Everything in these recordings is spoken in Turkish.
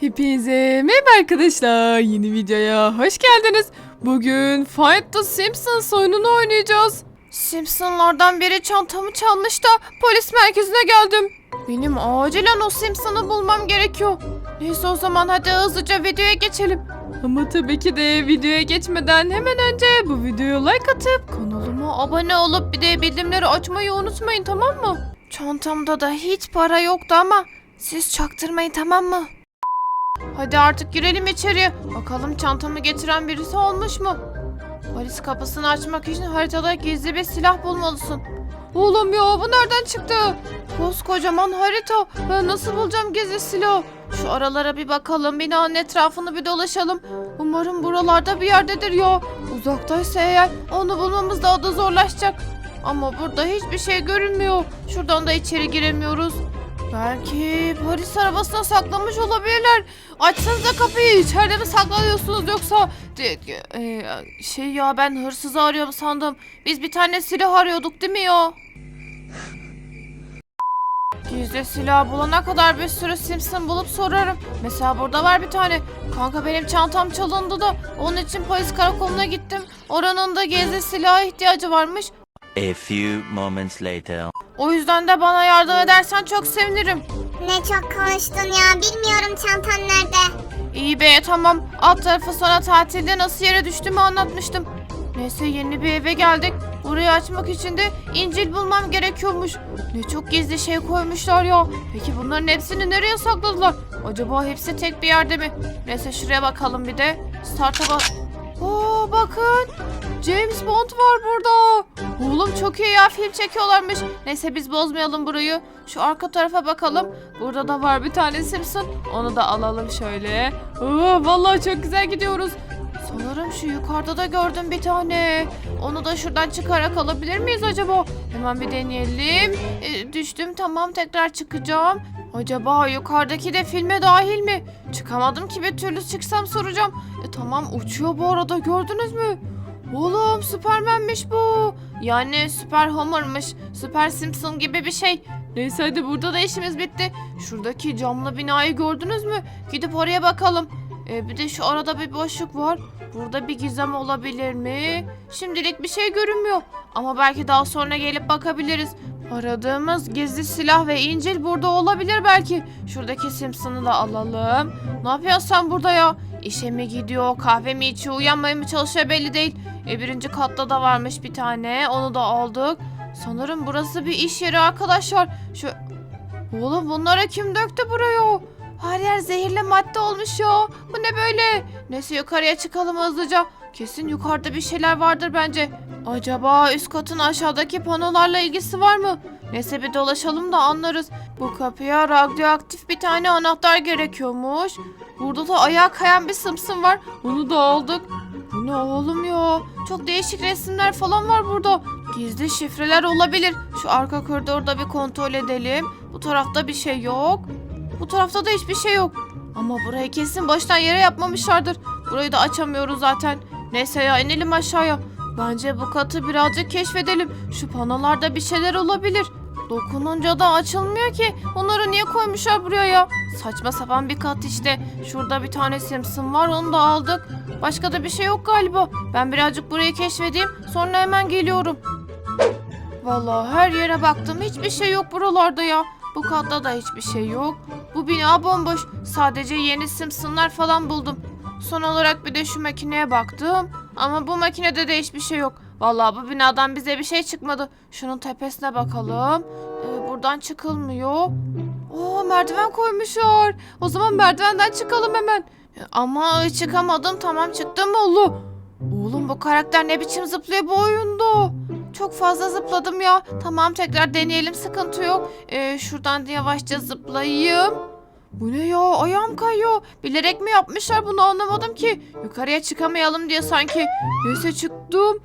Hepinize merhaba arkadaşlar. Yeni videoya hoş geldiniz. Bugün Fight the Simpsons oyununu oynayacağız. Simpsonlardan biri çantamı çalmış da polis merkezine geldim. Benim acilen o Simpson'ı bulmam gerekiyor. Neyse o zaman hadi hızlıca videoya geçelim. Ama tabii ki de videoya geçmeden hemen önce bu videoya like atıp kanalıma abone olup bir de bildirimleri açmayı unutmayın tamam mı? Çantamda da hiç para yoktu ama siz çaktırmayın tamam mı? Hadi artık girelim içeriye. Bakalım çantamı getiren birisi olmuş mu? Polis kapısını açmak için haritada gizli bir silah bulmalısın. Oğlum ya bu nereden çıktı? Koskocaman harita. Ben nasıl bulacağım gizli silah? Şu aralara bir bakalım. Binanın etrafını bir dolaşalım. Umarım buralarda bir yerdedir ya. Uzaktaysa eğer onu bulmamız daha da zorlaşacak. Ama burada hiçbir şey görünmüyor. Şuradan da içeri giremiyoruz. Belki polis arabasına saklamış olabilirler. Açsanıza kapıyı. İçeride mi saklanıyorsunuz yoksa... De- e, şey ya ben hırsızı arıyorum sandım. Biz bir tane silah arıyorduk değil mi ya? Gizli silah bulana kadar bir sürü Simpson bulup sorarım. Mesela burada var bir tane. Kanka benim çantam çalındı da onun için polis karakoluna gittim. Oranın da gizli silaha ihtiyacı varmış. A few moments later. O yüzden de bana yardım edersen çok sevinirim. Ne çok konuştun ya. Bilmiyorum çantan nerede. İyi be tamam. Alt tarafı sana tatilde nasıl yere düştüğümü anlatmıştım. Neyse yeni bir eve geldik. Burayı açmak için de İncil bulmam gerekiyormuş. Ne çok gizli şey koymuşlar ya. Peki bunların hepsini nereye sakladılar? Acaba hepsi tek bir yerde mi? Neyse şuraya bakalım bir de. Start'a bak. Oo bakın. James Bond var burada. Oğlum çok iyi ya film çekiyorlarmış. Neyse biz bozmayalım burayı. Şu arka tarafa bakalım. Burada da var bir tane Simpson. Onu da alalım şöyle. Oo, vallahi çok güzel gidiyoruz. Sanırım şu yukarıda da gördüm bir tane. Onu da şuradan çıkarak alabilir miyiz acaba? Hemen bir deneyelim. E, düştüm tamam tekrar çıkacağım. Acaba yukarıdaki de filme dahil mi? Çıkamadım ki bir türlü çıksam soracağım. E, tamam uçuyor bu arada gördünüz mü? Oğlum Süpermenmiş bu. Yani Süper Homer'mış. Süper Simpson gibi bir şey. Neyse hadi burada da işimiz bitti. Şuradaki camlı binayı gördünüz mü? Gidip oraya bakalım. Ee, bir de şu arada bir boşluk var. Burada bir gizem olabilir mi? Şimdilik bir şey görünmüyor. Ama belki daha sonra gelip bakabiliriz. Aradığımız gizli silah ve İncil burada olabilir belki. Şuradaki Simpson'ı da alalım. Ne yapıyorsun sen burada ya? İşe mi gidiyor, kahve mi içiyor, uyanmaya mı çalışıyor belli değil. E birinci katta da varmış bir tane. Onu da aldık. Sanırım burası bir iş yeri arkadaşlar. Şu... Oğlum bunlara kim döktü buraya? Her yer zehirli madde olmuş ya. Bu ne böyle? Neyse yukarıya çıkalım hızlıca. Kesin yukarıda bir şeyler vardır bence. Acaba üst katın aşağıdaki panolarla ilgisi var mı? Neyse bir dolaşalım da anlarız. Bu kapıya radyoaktif bir tane anahtar gerekiyormuş. Burada da ayağa kayan bir sımsım var. Onu da aldık. Bu ne oğlum ya? Çok değişik resimler falan var burada. Gizli şifreler olabilir. Şu arka koridorda bir kontrol edelim. Bu tarafta bir şey yok. Bu tarafta da hiçbir şey yok. Ama burayı kesin baştan yere yapmamışlardır. Burayı da açamıyoruz zaten. Neyse ya inelim aşağıya. Bence bu katı birazcık keşfedelim. Şu panolarda bir şeyler olabilir. Dokununca da açılmıyor ki. Onları niye koymuşlar buraya ya? Saçma sapan bir kat işte. Şurada bir tane Simpson var onu da aldık. Başka da bir şey yok galiba. Ben birazcık burayı keşfedeyim. Sonra hemen geliyorum. Vallahi her yere baktım. Hiçbir şey yok buralarda ya. Bu katta da hiçbir şey yok. Bu bina bomboş. Sadece yeni Simpsonlar falan buldum. Son olarak bir de şu makineye baktım. Ama bu makinede de hiçbir şey yok. Vallahi bu binadan bize bir şey çıkmadı. Şunun tepesine bakalım. Ee, buradan çıkılmıyor. Oo merdiven koymuşlar. O zaman merdivenden çıkalım hemen. E, Ama çıkamadım. Tamam çıktım oldu. Oğlum bu karakter ne biçim zıplıyor bu oyunda? Çok fazla zıpladım ya. Tamam tekrar deneyelim sıkıntı yok. Ee, şuradan da yavaşça zıplayayım. Bu ne ya ayağım kayıyor. Bilerek mi yapmışlar bunu anlamadım ki. Yukarıya çıkamayalım diye sanki. Neyse çıktım.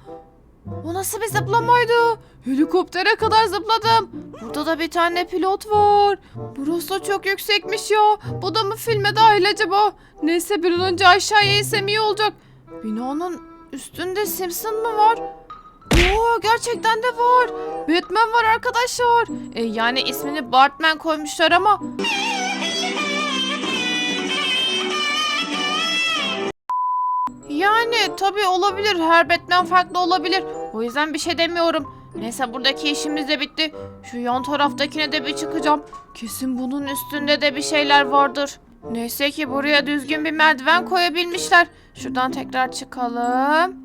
O nasıl bir zıplamaydı? Helikoptere kadar zıpladım. Burada da bir tane pilot var. Burası da çok yüksekmiş ya. Bu da mı filme dahil acaba? Neyse bir an önce aşağıya insem iyi olacak. Binanın üstünde Simpson mı var? Oo gerçekten de var. Batman var arkadaşlar. E, yani ismini Bartman koymuşlar ama Yani tabii olabilir. Her Batman farklı olabilir. O yüzden bir şey demiyorum. Neyse buradaki işimiz de bitti. Şu yan taraftakine de bir çıkacağım. Kesin bunun üstünde de bir şeyler vardır. Neyse ki buraya düzgün bir merdiven koyabilmişler. Şuradan tekrar çıkalım.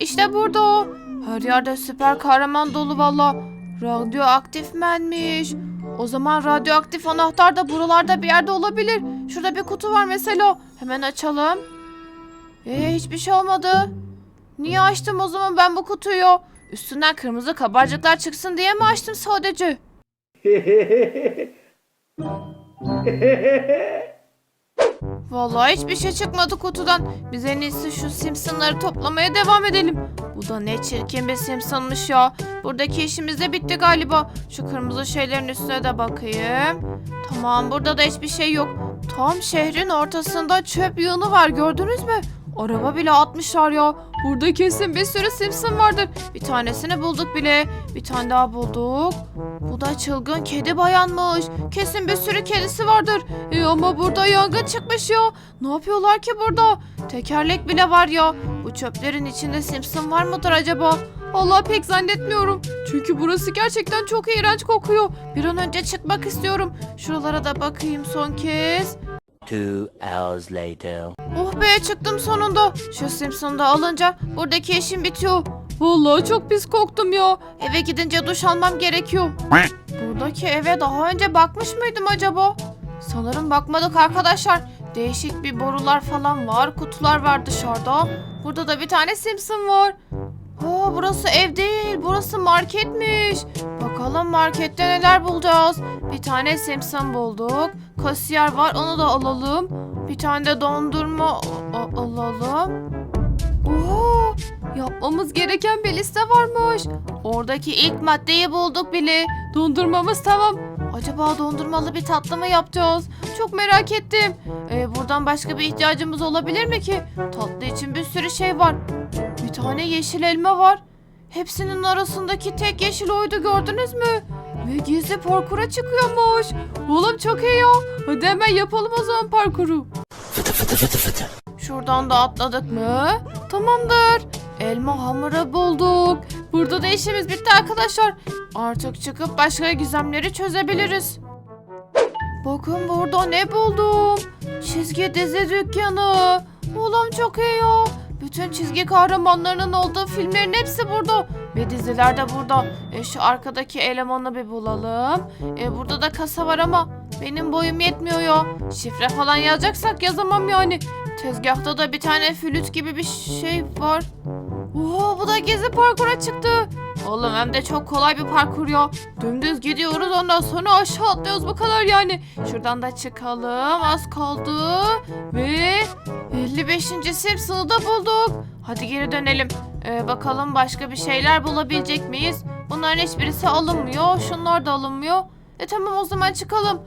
İşte burada o. Her yerde süper kahraman dolu valla. Radyoaktif menmiş. O zaman radyoaktif anahtar da buralarda bir yerde olabilir. Şurada bir kutu var mesela. Hemen açalım. Ee, hiçbir şey olmadı. Niye açtım o zaman ben bu kutuyu? Üstünden kırmızı kabarcıklar çıksın diye mi açtım sadece? Vallahi hiçbir şey çıkmadı kutudan. Biz en iyisi şu Simpsonları toplamaya devam edelim. Bu da ne çirkin bir Simpsonmış ya. Buradaki işimiz de bitti galiba. Şu kırmızı şeylerin üstüne de bakayım. Tamam burada da hiçbir şey yok. Tam şehrin ortasında çöp yığını var gördünüz mü? Araba bile atmışlar ya. Burada kesin bir sürü Simpson vardır. Bir tanesini bulduk bile. Bir tane daha bulduk. Bu da çılgın kedi bayanmış. Kesin bir sürü kedisi vardır. E ama burada yangın çıkmış ya. Ne yapıyorlar ki burada? Tekerlek bile var ya. Bu çöplerin içinde Simpson var mıdır acaba? Allah pek zannetmiyorum. Çünkü burası gerçekten çok iğrenç kokuyor. Bir an önce çıkmak istiyorum. Şuralara da bakayım son kez. Two hours later. Oh be çıktım sonunda. Şu Simpson'u alınca buradaki işim bitiyor. Vallahi çok pis koktum ya. Eve gidince duş almam gerekiyor. Buradaki eve daha önce bakmış mıydım acaba? Sanırım bakmadık arkadaşlar. Değişik bir borular falan var. Kutular var dışarıda. Burada da bir tane Simpson var. Aa, burası ev değil. Burası marketmiş. Bakalım markette neler bulacağız. Bir tane Simpson bulduk. Kasiyer var onu da alalım. Bir tane de dondurma alalım. Oo, yapmamız gereken bir liste varmış. Oradaki ilk maddeyi bulduk bile. Dondurmamız tamam. Acaba dondurmalı bir tatlı mı yapacağız? Çok merak ettim. Ee, buradan başka bir ihtiyacımız olabilir mi ki? Tatlı için bir sürü şey var. Bir tane yeşil elma var. Hepsinin arasındaki tek yeşil oydu gördünüz mü? Ve gizli parkura çıkıyormuş. Oğlum çok iyi ya. Hadi hemen yapalım o zaman parkuru. Şuradan da atladık mı? Tamamdır. Elma hamuru bulduk. Burada da işimiz bitti arkadaşlar. Artık çıkıp başka gizemleri çözebiliriz. Bakın burada ne buldum. Çizgi dizi dükkanı. Oğlum çok iyi ya. Bütün çizgi kahramanlarının olduğu filmlerin hepsi burada. Ve diziler de burada. E, şu arkadaki elemanı bir bulalım. E, burada da kasa var ama benim boyum yetmiyor ya. Şifre falan yazacaksak yazamam yani. Tezgahta da bir tane flüt gibi bir şey var. Oo bu da gezi parkura çıktı. Oğlum hem de çok kolay bir parkur ya. Dümdüz gidiyoruz ondan sonra aşağı atlıyoruz bu kadar yani. Şuradan da çıkalım az kaldı. Ve 55. Simpson'ı da bulduk. Hadi geri dönelim. Ee, bakalım başka bir şeyler bulabilecek miyiz? Bunların hiçbirisi alınmıyor. Şunlar da alınmıyor. E tamam o zaman çıkalım.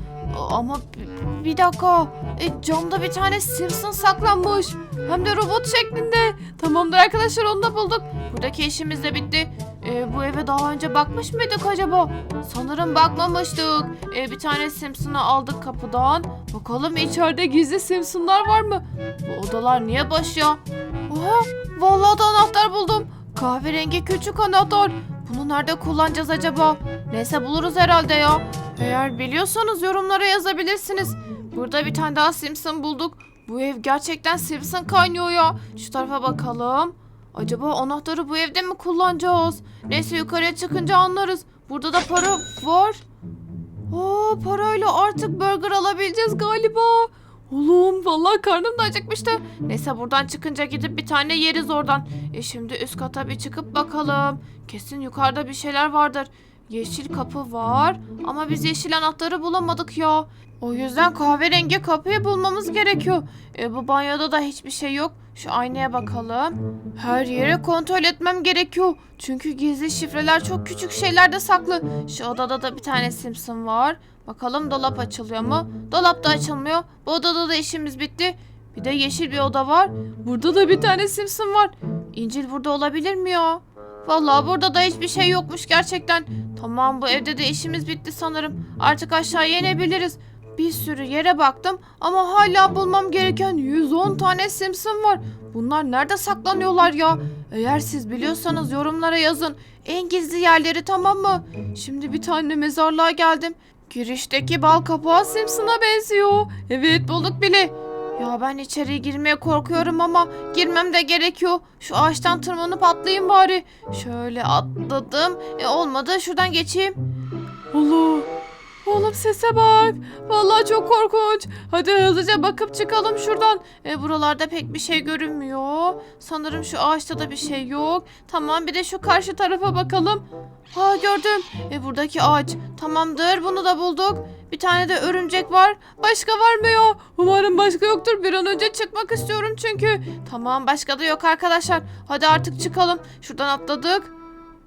Ama bi- bir dakika. E, camda bir tane Simpson saklanmış. Hem de robot şeklinde. Tamamdır arkadaşlar onu da bulduk. Buradaki işimiz de bitti. E, bu eve daha önce bakmış mıydık acaba? Sanırım bakmamıştık. E, bir tane Simpson'ı aldık kapıdan. Bakalım içeride gizli Simpson'lar var mı? Bu odalar niye boş ya? Oha vallahi da anahtar buldum. Kahverengi küçük anahtar. Bunu nerede kullanacağız acaba? Neyse buluruz herhalde ya. Eğer biliyorsanız yorumlara yazabilirsiniz. Burada bir tane daha Simpson bulduk. Bu ev gerçekten Simpson kaynıyor ya. Şu tarafa bakalım. Acaba anahtarı bu evde mi kullanacağız? Neyse yukarıya çıkınca anlarız. Burada da para var. Oo parayla artık burger alabileceğiz galiba. Oğlum vallahi karnım da acıkmıştı. Neyse buradan çıkınca gidip bir tane yeriz oradan. E şimdi üst kata bir çıkıp bakalım. Kesin yukarıda bir şeyler vardır. Yeşil kapı var ama biz yeşil anahtarı bulamadık ya. O yüzden kahverengi kapıyı bulmamız gerekiyor. E, bu banyoda da hiçbir şey yok. Şu aynaya bakalım. Her yere kontrol etmem gerekiyor. Çünkü gizli şifreler çok küçük şeylerde saklı. Şu odada da bir tane Simpson var. Bakalım dolap açılıyor mu? Dolap da açılmıyor. Bu odada da işimiz bitti. Bir de yeşil bir oda var. Burada da bir tane Simpson var. İncil burada olabilir mi ya? Vallahi burada da hiçbir şey yokmuş gerçekten. Tamam bu evde de işimiz bitti sanırım. Artık aşağıya inebiliriz. Bir sürü yere baktım ama hala bulmam gereken 110 tane Simpson var. Bunlar nerede saklanıyorlar ya? Eğer siz biliyorsanız yorumlara yazın. En gizli yerleri tamam mı? Şimdi bir tane mezarlığa geldim. Girişteki bal kapağı Simpson'a benziyor. Evet bulduk bile. Ya ben içeri girmeye korkuyorum ama girmem de gerekiyor. Şu ağaçtan tırmanıp atlayayım bari. Şöyle atladım. E olmadı şuradan geçeyim. Allah. Oğlum sese bak. Vallahi çok korkunç. Hadi hızlıca bakıp çıkalım şuradan. E buralarda pek bir şey görünmüyor. Sanırım şu ağaçta da bir şey yok. Tamam bir de şu karşı tarafa bakalım. Ha gördüm. E buradaki ağaç. Tamamdır bunu da bulduk. Bir tane de örümcek var. Başka var mı ya? Umarım başka yoktur. Bir an önce çıkmak istiyorum çünkü. Tamam başka da yok arkadaşlar. Hadi artık çıkalım. Şuradan atladık.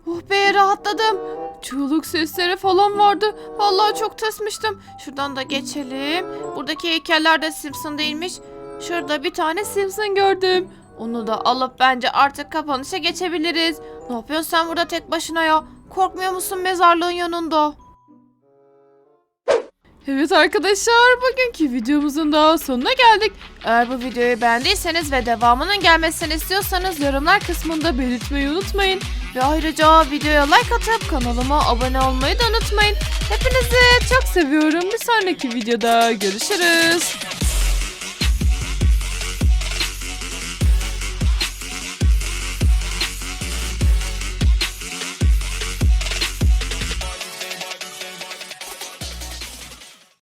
Oh be rahatladım. Çığlık sesleri falan vardı. Vallahi çok tırsmıştım. Şuradan da geçelim. Buradaki heykeller de Simpson değilmiş. Şurada bir tane Simpson gördüm. Onu da alıp bence artık kapanışa geçebiliriz. Ne yapıyorsun sen burada tek başına ya? Korkmuyor musun mezarlığın yanında? Evet arkadaşlar bugünkü videomuzun daha sonuna geldik. Eğer bu videoyu beğendiyseniz ve devamının gelmesini istiyorsanız yorumlar kısmında belirtmeyi unutmayın. Ve ayrıca videoya like atıp kanalıma abone olmayı da unutmayın. Hepinizi çok seviyorum. Bir sonraki videoda görüşürüz.